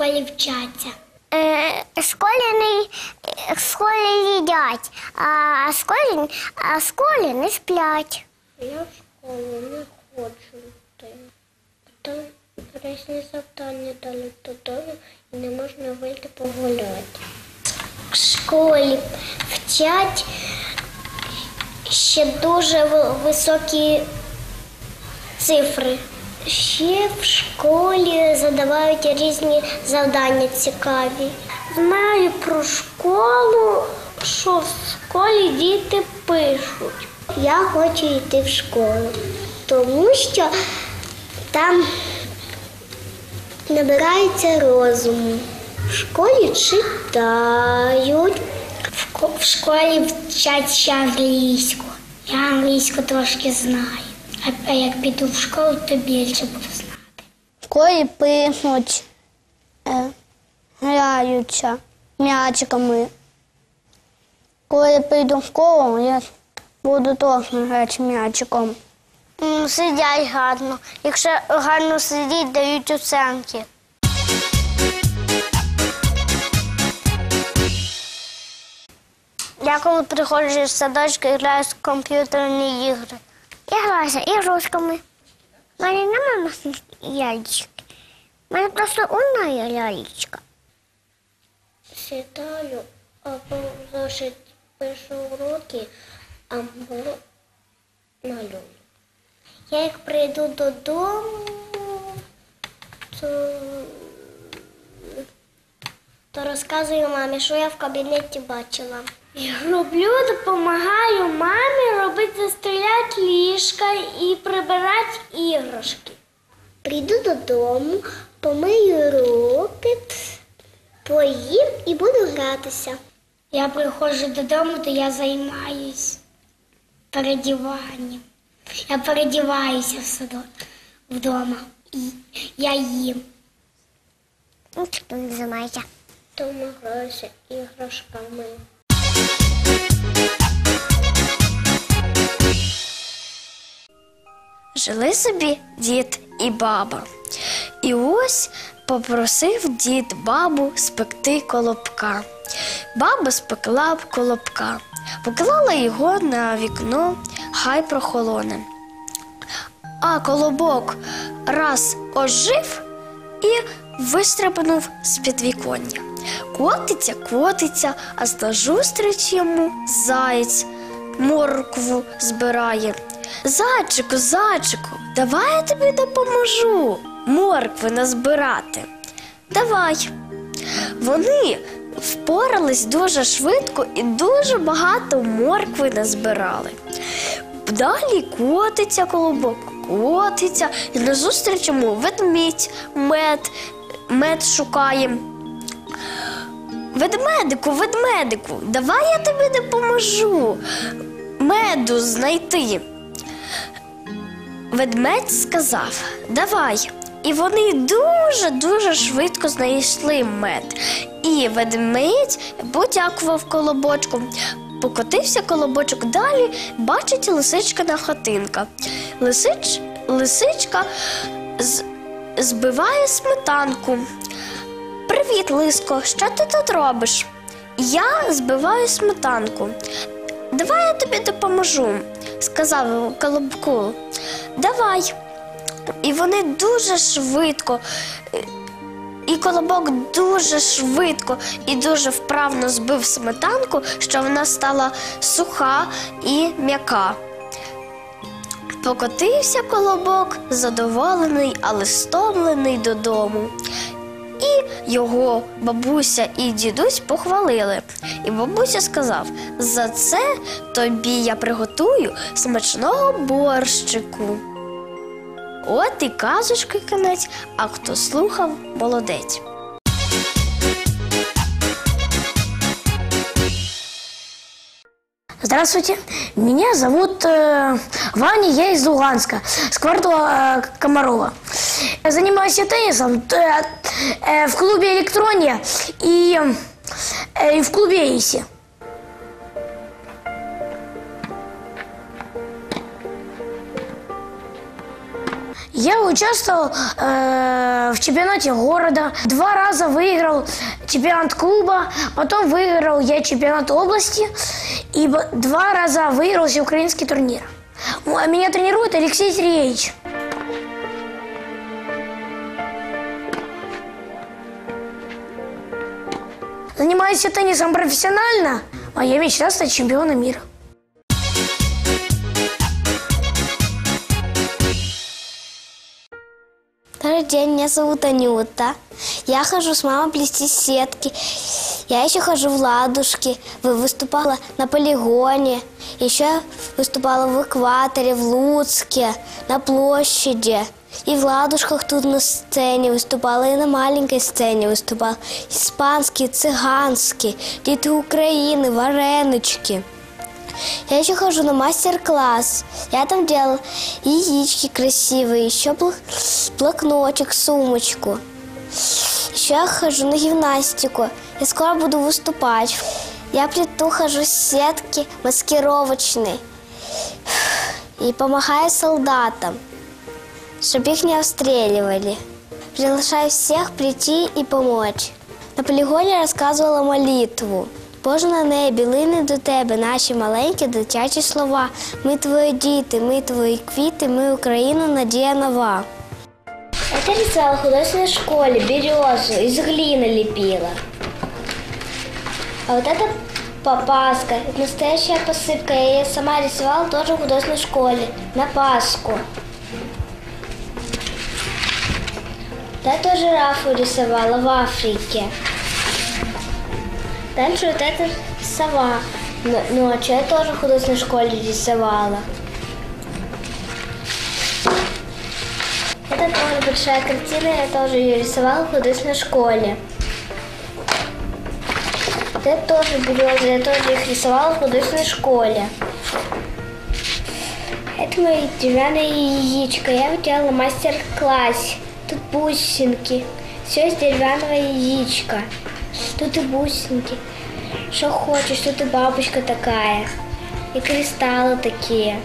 школі вчаться? Е, школі не в школі їдять, а школі, а в школі не сплять. Я в школу не хочу йти. Там різні завдання дали додому і не можна вийти погуляти. В школі вчать ще дуже високі цифри. Ще в школі задавають різні завдання цікаві. Знаю про школу, що в школі діти пишуть. Я хочу йти в школу, тому що там набираються розуму. В школі читають. В школі вчать ще англійську. Я англійську трошки знаю. А, як піду в школу, то більше буду знати. В школі пишуть, е, граються м'ячиками. Коли я прийду в школу, я буду точно грати м'ячиком. Сидять гарно. Якщо гарно сидіть, дають оценки. Я коли приходжу з садочка, граю в комп'ютерні ігри. Я граюся ігрушками. У мене немає лялечки. У мене просто одна є лялечка. Або зошит пишу уроки, або малюю. Я як прийду додому, то, то розказую мамі, що я в кабінеті бачила. Роблю, допомагаю мамі робити застеляти ліжка і прибирати іграшки. Прийду додому, помию руки, поїм і буду гратися. Я приходжу додому, то я займаюсь передіванням. Я передіваюся в садок вдома. І я їм. Ну, що не займається? Тому граюся іграшками. Жили собі дід і баба. І ось попросив дід бабу спекти колобка. Баба спекла б колобка, поклала його на вікно, хай прохолоне. А колобок раз ожив і вистрибнув з підвіконня. Котиться, котиться, а назустріч йому заєць моркву збирає. Зайчику, зайчику, давай я тобі допоможу моркви назбирати. Давай. Вони впорались дуже швидко і дуже багато моркви назбирали. Далі котиться колобок, котиться, і назустріч йому ведмідь, мед, мед шукає. Ведмедику, ведмедику, давай я тобі допоможу меду знайти. Ведмедь сказав: Давай. І вони дуже-дуже швидко знайшли мед. І ведмедь подякував колобочку. Покотився колобочок далі, бачить лисичкина хатинка. Лисич, лисичка з, збиває сметанку. Привіт, Лиско, що ти тут робиш? Я збиваю сметанку. Давай я тобі допоможу, сказав Колобку. Давай. І вони дуже швидко, і колобок дуже швидко і дуже вправно збив сметанку, що вона стала суха і м'яка. Покотився колобок, задоволений, але стомлений додому. Його бабуся і дідусь похвалили. І бабуся сказав: за це тобі я приготую смачного борщику. От і казочки кінець, а хто слухав, молодець. Здравствуйте, меня зовут э, Ваня, я из Луганска, с квартала э, Комарова. Я занимаюсь теннисом э, э, в клубе «Электрония» и, э, в клубе «Иси». Я участвовал э, в чемпионате города, два раза выиграл чемпионат клуба, потом выиграл я чемпионат области и два раза выиграл всеукраинский турнир. А Меня тренирует Алексей Сергеевич. Занимаюсь я теннисом профессионально, моя мечта стать чемпионом мира. Добрый день, меня зовут Анюта. Я хожу с мамой плести сетки. Я еще хожу в ладушки. Вы- Выступала на полигоне. Еще выступала в экваторе, в Луцке, на площади. И в ладушках тут на сцене выступала, и на маленькой сцене выступала. Испанский, цыганский, дети Украины, вареночки. Я еще хожу на мастер-класс. Я там делала яички красивые, еще бл- блокнотик, сумочку. Еще я хожу на гимнастику. Я скоро буду выступать. Я плету, хожу с сетки маскировочной. И помогаю солдатам, чтобы их не обстреливали. Приглашаю всех прийти и помочь. На полігоні розказувала молитву. Боже на небі, лини до тебе, наші маленькі дитячі слова. Ми твої діти, ми твої квіти, ми Україна, надія нова. Это рисовала в художественной школе, березу, из глины лепила. А вот это попаска, это настоящая посыпка. Я ее сама рисовала тоже в художественной школе, на Пасху. Тоже жирафу рисовала в Африке. Дальше вот эта сова. Но- Ночью я тоже в художественной школе рисовала. Это тоже большая картина, я тоже ее рисовала в художественной школе. Вот Это тоже березы, я тоже их рисовала в художественной школе. Это мои деревянные яичко. Я делала мастер-класс. Тут бусинки. Все из деревянного яичка. Тут и бусинки. Что хочешь, тут и бабочка такая. И кристаллы такие.